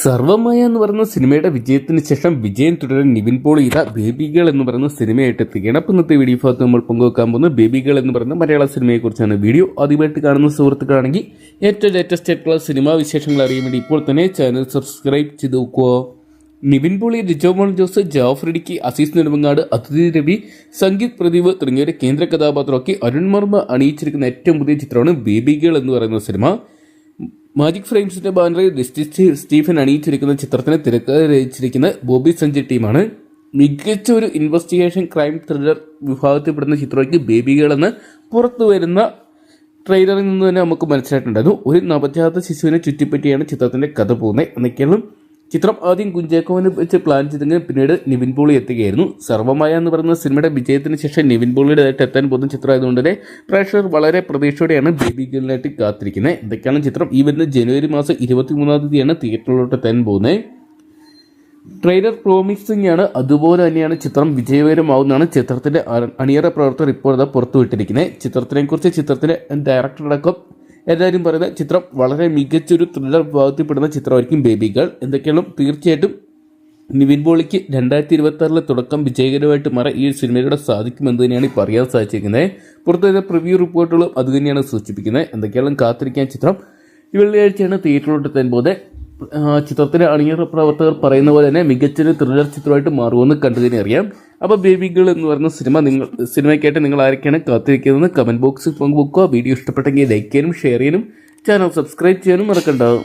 സർവമായ എന്ന് പറയുന്ന സിനിമയുടെ വിജയത്തിന് ശേഷം വിജയം തുടരാൻ നിവിൻ പോൾ ഇത ബേബികൾ എന്ന് പറയുന്ന സിനിമയായിട്ട് എത്തിക്കുകയാണ് അപ്പം ഇന്നത്തെ വീഡിയോ ഭാഗത്ത് നമ്മൾ പങ്കുവെക്കാൻ പോകുന്നത് ബേബികൾ എന്ന് പറയുന്ന മലയാള സിനിമയെക്കുറിച്ചാണ്. വീഡിയോ ആദ്യമായിട്ട് കാണുന്ന സുഹൃത്തുക്കളാണെങ്കിൽ ഏറ്റവും ലേറ്റസ്റ്റ് ആയിട്ടുള്ള സിനിമാ വിശേഷങ്ങൾ അറിയാൻ വേണ്ടി ഇപ്പോൾ തന്നെ ചാനൽ സബ്സ്ക്രൈബ് ചെയ്ത് നോക്കുക. നിവിൻ പോളി ലിജോമോൾ ജോസ് ജാഫർ ഇടുക്കി അസീസ് നെടുമങ്ങാട് അതിഥി രവി സംഗീത് പ്രദീപ് തുടങ്ങിയവരെ കേന്ദ്ര കഥാപാത്രമാക്കി അരുൺ മർമ്മ അണിയിച്ചിരിക്കുന്ന ഏറ്റവും പുതിയ ചിത്രമാണ് ബേബികൾ എന്ന് പറയുന്ന സിനിമ. മാജിക് ഫ്രെയിംസിന്റെ ബാനറിൽ ലിസ്റ്റി സ്റ്റീഫൻ അണിയിച്ചിരിക്കുന്ന ചിത്രത്തിന് തിരക്കഥ രചിച്ചിരിക്കുന്ന ബോബി സഞ്ജയ് ടീമാണ്. മികച്ച ഒരു ഇൻവെസ്റ്റിഗേഷൻ ക്രൈം ത്രില്ലർ വിഭാഗത്തിൽപ്പെടുന്ന ചിത്രമായിരിക്കും ബേബികൾ എന്ന് പുറത്തു വരുന്ന ട്രെയിലറിൽ നിന്ന് തന്നെ നമുക്ക് മനസ്സിലായിട്ടുണ്ടായിരുന്നു. ഒരു നവജാത ശിശുവിനെ ചുറ്റിപ്പറ്റിയാണ് ചിത്രത്തിന്റെ കഥ പോകുന്നത്. എന്നൊക്കെയാണ് ചിത്രം ആദ്യം കുഞ്ചാക്കോവിനെ വെച്ച് പ്ലാൻ ചെയ്തെങ്കിലും പിന്നീട് നിവിൻ പോളി എത്തുകയായിരുന്നു. സർവമായ എന്ന് പറയുന്ന സിനിമയുടെ വിജയത്തിന് ശേഷം നിവിൻ പോളിയുടേതായിട്ട് എത്താൻ പോകുന്ന ചിത്രമായതുകൊണ്ട് തന്നെ പ്രേക്ഷകർ വളരെ പ്രതീക്ഷയോടെയാണ് ബേബി ഗേളിനായിട്ട് കാത്തിരിക്കുന്നത്. എന്തൊക്കെയാണ് ചിത്രം. ഈ വരുന്ന ജനുവരി മാസം ഇരുപത്തി മൂന്നാം തീയതിയാണ് തിയേറ്ററിലോട്ട് എത്താൻ പോകുന്നത്. ട്രെയിലർ പ്രോമിസിംഗ് ആണ് അതുപോലെ തന്നെയാണ് ചിത്രം വിജയകരമാവുന്നതാണ്. ചിത്രത്തിന്റെ അണിയറ പ്രവർത്തകർ ഇപ്പോഴത്തെ പുറത്തുവിട്ടിരിക്കുന്നത്. ചിത്രത്തിനെക്കുറിച്ച് ചിത്രത്തിന്റെ ഡയറക്ടറടക്കം എല്ലാവരും പറയുന്ന ചിത്രം വളരെ മികച്ചൊരു ത്രില്ലർ വിഭാഗത്തിൽപ്പെടുന്ന ചിത്രമായിരിക്കും ഗേൾ എന്തൊക്കെയാണ് തീർച്ചയായിട്ടും നിവിൻ പോളിക്ക് രണ്ടായിരത്തി ഇരുപത്തി തുടക്കം വിജയകരമായിട്ട് മാറാൻ ഈ സിനിമയിലൂടെ സാധിക്കുമെന്ന് തന്നെയാണ് ഇപ്പോൾ അറിയാൻ സാധിച്ചിരിക്കുന്നത്. പുറത്തു വരുന്ന പ്രിവ്യൂ റിപ്പോർട്ടുകളും അത് തന്നെയാണ് സൂചിപ്പിക്കുന്നത്. എന്തൊക്കെയാണ് കാത്തിരിക്കാൻ ചിത്രം. ഈ വെള്ളിയാഴ്ചയാണ് തിയേറ്ററിലോട്ട് എത്താൻ പോകുന്നത്. ചിത്രത്തിലെ അണിയറ പ്രവർത്തകർ പറയുന്ന പോലെ തന്നെ മികച്ചൊരു ത്രില്ലർ ചിത്രമായിട്ട് മാറുമെന്ന് കണ്ടു തന്നെ അറിയാം. അപ്പോൾ ബേബി ഗേൾ എന്ന് പറയുന്ന സിനിമ നിങ്ങൾ സിനിമയ്ക്കായിട്ട് നിങ്ങൾ ആരൊക്കെയാണ് കാത്തിരിക്കുന്നത് കമന്റ് ബോക്സിൽ പങ്കുവെക്കുക. വീഡിയോ ഇഷ്ടപ്പെട്ടെങ്കിൽ ലൈക്ക് ചെയ്യാനും ഷെയർ ചെയ്യാനും ചാനൽ സബ്സ്ക്രൈബ് ചെയ്യാനും മറക്കണ്ടാവും